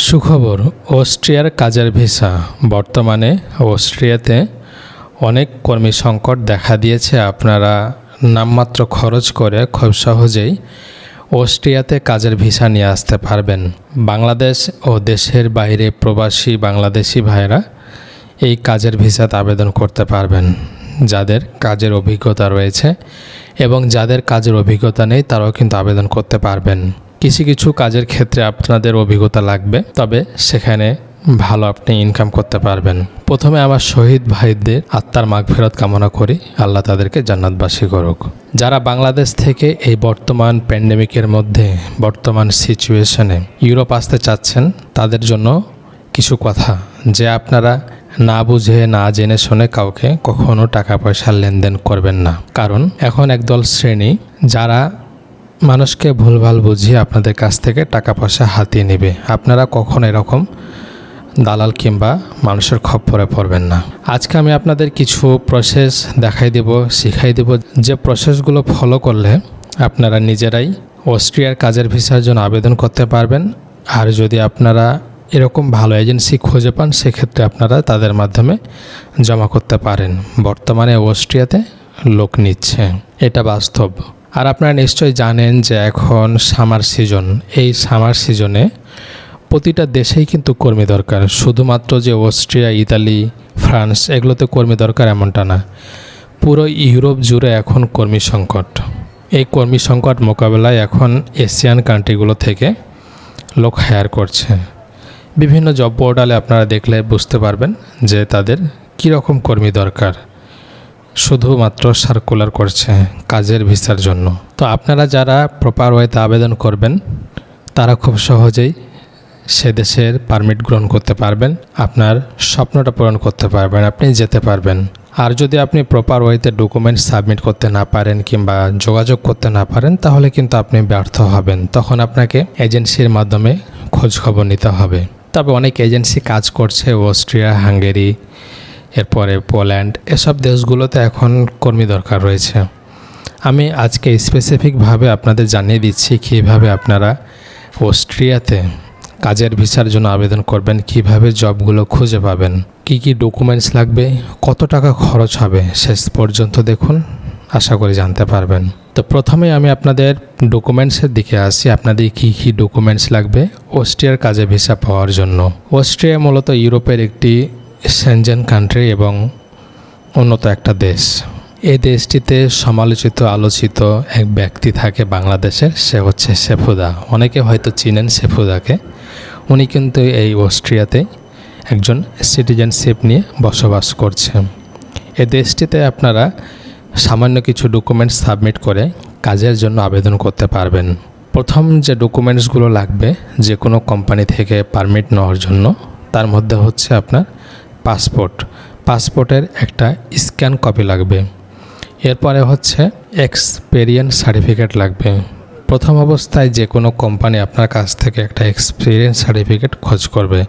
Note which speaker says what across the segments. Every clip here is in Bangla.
Speaker 1: সুখবর, অস্ট্রিয়ার কাজের ভিসা। বর্তমানে অস্ট্রিয়াতে অনেক কর্মী সংকট দেখা দিয়েছে। আপনারা নামমাত্র খরচ করে খুব সহজেই অস্ট্রিয়াতে কাজের ভিসা নিয়ে আসতে পারবেন। বাংলাদেশ ও দেশের বাইরে প্রবাসী বাংলাদেশি ভাইরা এই কাজের ভিসাতে আবেদন করতে পারবেন। যাদের কাজের অভিজ্ঞতা রয়েছে এবং যাদের কাজের অভিজ্ঞতা নেই, তারাও কিন্তু আবেদন করতে পারবেন। কিছু কিছু কাজের ক্ষেত্রে আপনাদের অভিজ্ঞতা লাগবে, তবে সেখানে ভালো আপনি ইনকাম করতে পারবেন। প্রথমে আমার শহীদ ভাইদের আত্মার মাগ ফেরত কামনা করি, আল্লাহ তাদেরকে জান্নাতবাসী করুক। যারা বাংলাদেশ থেকে এই বর্তমান প্যান্ডেমিকের মধ্যে, বর্তমান সিচুয়েশনে ইউরোপ আসতে চাচ্ছেন, তাদের জন্য কিছু কথা যে আপনারা না বুঝে, না জেনে শুনে কাউকে কখনো টাকা পয়সার লেনদেন করবেন না। কারণ এখন একদল শ্রেণি যারা মানুষকে ভুলভাল বুঝিয়ে আপনাদের কাছ থেকে টাকা পয়সা হাতিয়ে নেবে। আপনারা কখন এরকম দালাল কিংবা মানুষের খপ্পরে পড়বেন না। আজকে আমি আপনাদের কিছু প্রসেস দেখাই দেব, শিখাই দেব। যে প্রসেসগুলো ফলো করলে আপনারা নিজেরাই অস্ট্রিয়ার কাজের ভিসার জন্য আবেদন করতে পারবেন। আর যদি আপনারা এরকম ভালো এজেন্সি খুঁজে পান, সেক্ষেত্রে আপনারা তাদের মাধ্যমে জমা করতে পারেন। বর্তমানে অস্ট্রিয়াতে লোক নিচ্ছে। এটা বাস্তব। আর আপনারা নিশ্চয়ই জানেন যে এখন সামার সিজন। এই সামার সিজনে প্রতিটা দেশেই কিন্তু কর্মী দরকার। শুধুমাত্র যে অস্ট্রিয়া, ইতালি, ফ্রান্স, এগুলোতে কর্মী দরকার এমনটা না। পুরো ইউরোপ জুড়ে এখন কর্মী সংকট। এই কর্মী সংকট মোকাবেলায় এখন এশিয়ান কান্ট্রিগুলো থেকে লোক হায়ার করছে। বিভিন্ন জব পোর্টালে আপনারা দেখলে বুঝতে পারবেন যে তাদের কীরকম কর্মী দরকার। শুধুমাত্র সার্কুলার করছে কাজের ভিসার জন্য। তো আপনারা যারা প্রপার ওয়েতে আবেদন করবেন, তারা খুব সহজেই সে দেশের পারমিট গ্রহণ করতে পারবেন, আপনার স্বপ্নটা পূরণ করতে পারবেন, আপনি যেতে পারবেন। আর যদি আপনি প্রপার ওয়েতে ডকুমেন্ট সাবমিট করতে না পারেন কিংবা যোগাযোগ করতে না পারেন, তাহলে কিন্তু আপনি ব্যর্থ হবেন। তখন আপনাকে এজেন্সির মাধ্যমে খোঁজ খবর নিতে হবে। তবে অনেক এজেন্সি কাজ করছে, অস্ট্রিয়া, হাঙ্গেরি এরপরে পোল্যান্ড, এসব দেশগুলোতে এখন কর্মী দরকার রয়েছে। আমি আজকে স্পেসিফিকভাবে আপনাদের জানিয়ে দিচ্ছি কীভাবে আপনারা অস্ট্রিয়াতে কাজের ভিসার জন্য আবেদন করবেন, কীভাবে জবগুলো খুঁজে পাবেন, কি কি ডকুমেন্টস লাগবে, কত টাকা খরচ হবে, শেষ পর্যন্ত দেখুন, আশা করি জানতে পারবেন। তো প্রথমে আমি আপনাদের ডকুমেন্টসের দিকে আসি, আপনাদের কী কী ডকুমেন্টস লাগবে অস্ট্রিয়ার কাজে ভিসা পাওয়ার জন্য। অস্ট্রিয়া মূলত ইউরোপের একটি সেনজেন কান্ট্রি এবং উন্নত একটা দেশ। এই দেশটিতে সমালোচিত, আলোচিত এক ব্যক্তি থাকে বাংলাদেশের, সে হচ্ছে সেফুদা অনেকে হয়তো চিনেন সেফুদাকে উনি কিন্তু এই অস্ট্রিয়াতে একজন সিটিজেনশিপ নিয়ে বসবাস করছে। এ দেশটিতে আপনারা সামান্য কিছু ডকুমেন্টস সাবমিট করে কাজের জন্য আবেদন করতে পারবেন। প্রথম যে ডকুমেন্টসগুলো লাগবে, যে কোনো কোম্পানি থেকে পারমিট নেওয়ার জন্য, তার মধ্যে হচ্ছে আপনার পাসপোর্ট। পাসপোর্টের একটা স্ক্যান কপি লাগবে। এরপরে হচ্ছে এক্সপেরিয়েন্স সার্টিফিকেট লাগবে। প্রথম অবস্থায় যে কোনো কোম্পানি আপনার কাছ থেকে একটা এক্সপিরিয়েন্স সার্টিফিকেট খোঁজ করবে।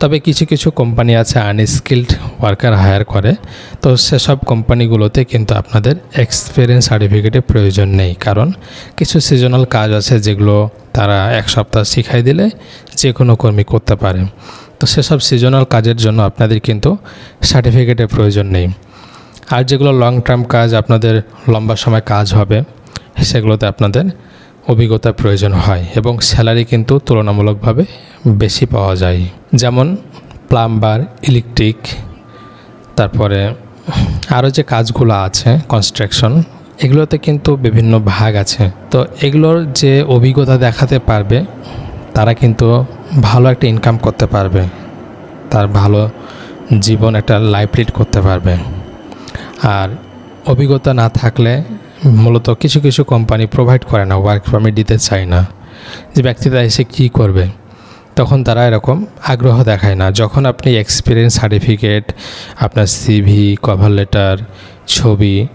Speaker 1: তবে কিছু কিছু কোম্পানি আছে আনস্কিল্ড ওয়ার্কার হায়ার করে। তো সেসব কোম্পানিগুলোতে কিন্তু আপনাদের এক্সপিরিয়েন্স সার্টিফিকেটের প্রয়োজন নেই। কারণ কিছু সিজনাল কাজ আছে যেগুলো তারা এক সপ্তাহ শিখাই দিলে যে কোনো কর্মী করতে পারে। তো সেসব সিজনাল কাজের জন্য আপনাদের কিন্তু সার্টিফিকেটের প্রয়োজন নেই। আর যেগুলো লং টার্ম কাজ আপনাদের লম্বা সময় কাজ হবে, সেগুলোতে আপনাদের অভিজ্ঞতার প্রয়োজন হয় এবং স্যালারি কিন্তু তুলনামূলকভাবে বেশি পাওয়া যায়। যেমন প্লাম্বার ইলেকট্রিক তারপরে আরও যে কাজগুলো আছে কনস্ট্রাকশন এগুলোতে কিন্তু বিভিন্ন ভাগ আছে। তো এগুলোর যে অভিজ্ঞতা দেখাতে পারবে, তারা কিন্তু ভালো একটা ইনকাম করতে পারবে। তার ভালো জীবন একটা লাইফ লিড করতে পারবে। আর অভিজ্ঞতা না থাকলে মূলত কিছু কিছু কোম্পানি প্রোভাইড করে না ওয়ার্ক পারমিট দিতে চায় না। যে ব্যক্তিরা এসে কী করবে? তখন তারা এরকম আগ্রহ দেখায় না। যখন আপনি এক্সপিরিয়েন্স সার্টিফিকেট আপনার সিভি কভার লেটার ছবি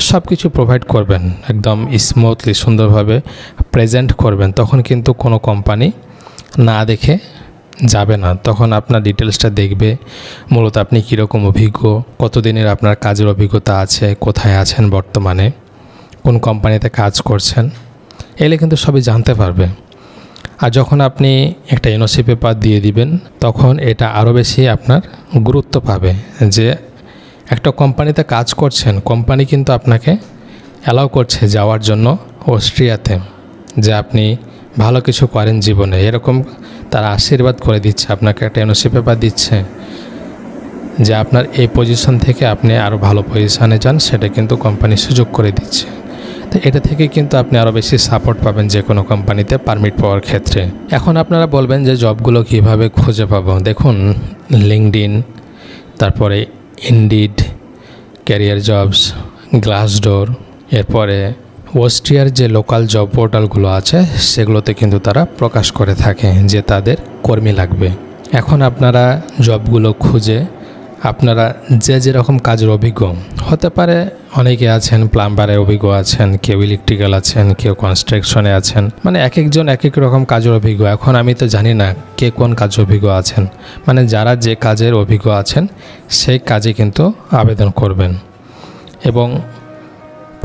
Speaker 1: সব কিছু প্রোভাইড করবেন, একদম স্মুথলি সুন্দরভাবে প্রেজেন্ট করবেন, তখন কিন্তু কোনো কোম্পানি না দেখে যাবে না। তখন আপনার ডিটেলসটা দেখবে। মূলত আপনি কীরকম অভিজ্ঞ, কতদিনের আপনার কাজের অভিজ্ঞতা আছে, কোথায় আছেন বর্তমানে, কোন কোম্পানিতে কাজ করছেন এলে কিন্তু সবই জানতে পারবে। আর যখন আপনি একটা এনওসি পেপার দিয়ে দিবেন, তখন এটা আরও বেশি আপনার গুরুত্ব পাবে যে একটা কোম্পানিতে কাজ করছেন কোম্পানি কিন্তু আপনাকে অ্যালাউ করছে যাওয়ার জন্য অস্ট্রিয়াতে, যে আপনি ভালো কিছু করেন জীবনে। এরকম তারা আশীর্বাদ করে দিচ্ছে, আপনাকে একটা এনওসি পেপার দিচ্ছে যে আপনার এই পজিশন থেকে আপনি আরও ভালো পজিশনে যান, সেটা কিন্তু কোম্পানি সুযোগ করে দিচ্ছে। তো এটা থেকে কিন্তু আপনি আরও বেশি সাপোর্ট পাবেন যে কোনো কোম্পানিতে পারমিট পাওয়ার ক্ষেত্রে। এখন আপনারা বলবেন যে জবগুলো কীভাবে খুঁজে পাবো? দেখুন লিঙ্কডিন তারপরে ইন্ডিড ক্যারিয়ার জবস গ্লাসডোর এরপরে অস্ট্রিয়ার যে লোকাল জব পোর্টালগুলো আছে, সেগুলোতে কিন্তু তারা প্রকাশ করে থাকে যে তাদের কর্মী লাগবে। এখন আপনারা জবগুলো খুঁজে, আপনারা যে যেরকম কাজের অভিজ্ঞ, হতে পারে অনেকে আছেন প্লাম্বারের অভিজ্ঞ আছেন, কেউ ইলেকট্রিক্যাল আছেন, কেউ কনস্ট্রাকশনে আছেন মানে এক একজন এক এক রকম কাজের অভিজ্ঞ। এখন আমি তো জানি না কে কোন কাজের অভিজ্ঞ আছেন মানে যারা যে কাজের অভিজ্ঞ আছেন, সেই কাজে কিন্তু আবেদন করবেন। এবং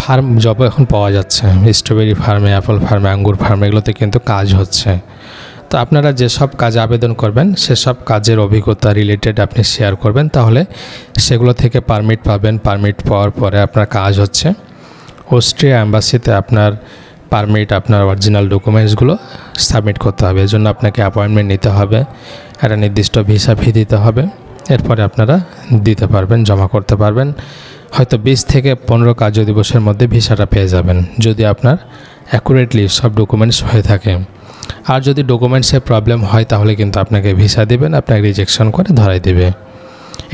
Speaker 1: ফার্ম জবও এখন পাওয়া যাচ্ছে। স্ট্রবেরি ফার্মে অ্যাপল ফার্মে আঙ্গুর ফার্মে এগুলোতে কিন্তু কাজ হচ্ছে। তো আপনারা যেসব কাজে আবেদন করবেন, সেসব কাজের অভিজ্ঞতা রিলেটেড আপনি শেয়ার করবেন, তাহলে সেগুলো থেকে পারমিট পাবেন। পারমিট পাওয়ার পরে আপনার কাজ হচ্ছে। অস্ট্রিয়া অ্যাম্বাসিতে আপনার পারমিট আপনার অরিজিনাল ডকুমেন্টসগুলো সাবমিট করতে হবে। এজন্য আপনাকে অ্যাপয়েন্টমেন্ট নিতে হবে। একটা নির্দিষ্ট ভিসা ফি দিতে হবে। এরপরে আপনারা দিতে পারবেন, জমা করতে পারবেন। হয়তো বিশ থেকে পনেরো কার্য দিবসের মধ্যে ভিসাটা পেয়ে যাবেন, যদি আপনার অ্যাকুরেটলি সব ডকুমেন্টস হয়ে থাকে। আর যদি ডকুমেন্টসের প্রবলেম হয়, তাহলে কিন্তু আপনাকে ভিসা দেবেন, আপনাকে রিজেকশন করে ধরাই দেবে।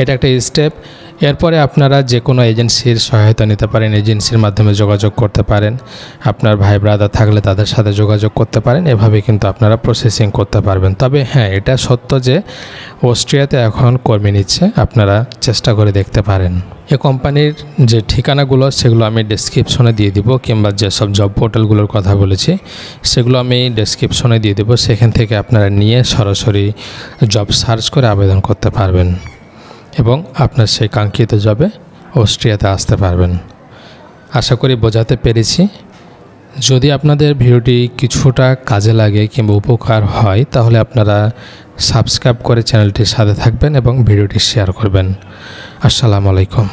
Speaker 1: এটা একটা স্টেপ এরপরে আপনারা যে কোনো এজেন্সির সহায়তা নিতে পারেন, এজেন্সির মাধ্যমে যোগাযোগ করতে পারেন। আপনার ভাই ব্রাদার থাকলে তাদের সাথে যোগাযোগ করতে পারেন, এভাবে কিন্তু আপনারা প্রসেসিং করতে পারবেন। তবে হ্যাঁ এটা সত্য যে অস্ট্রিয়াতে এখন কর্মী নিচ্ছে, আপনারা চেষ্টা করে দেখতে পারেন। এ কোম্পানির যে ঠিকানাগুলো, সেগুলো আমি ডেসক্রিপশনে দিয়ে দিব, কিংবা যেসব জব পোর্টালগুলোর কথা বলেছি, সেগুলো আমি ডেসক্রিপশনে দিয়ে দেবো। সেখান থেকে আপনারা নিয়ে সরাসরি জব সার্চ করে আবেদন করতে পারবেন। এবং আপনার সেই কাঙ্ক্ষিত জবে অস্ট্রিয়াতে আসতে পারবেন। আশা করি বোঝাতে পেরেছি। যদি আপনাদের ভিডিওটি কিছুটা কাজে লাগে কিংবা উপকার হয়, তাহলে আপনারা সাবস্ক্রাইব করে চ্যানেলটির সাথে থাকবেন এবং ভিডিওটি শেয়ার করবেন। আসসালামু আলাইকুম।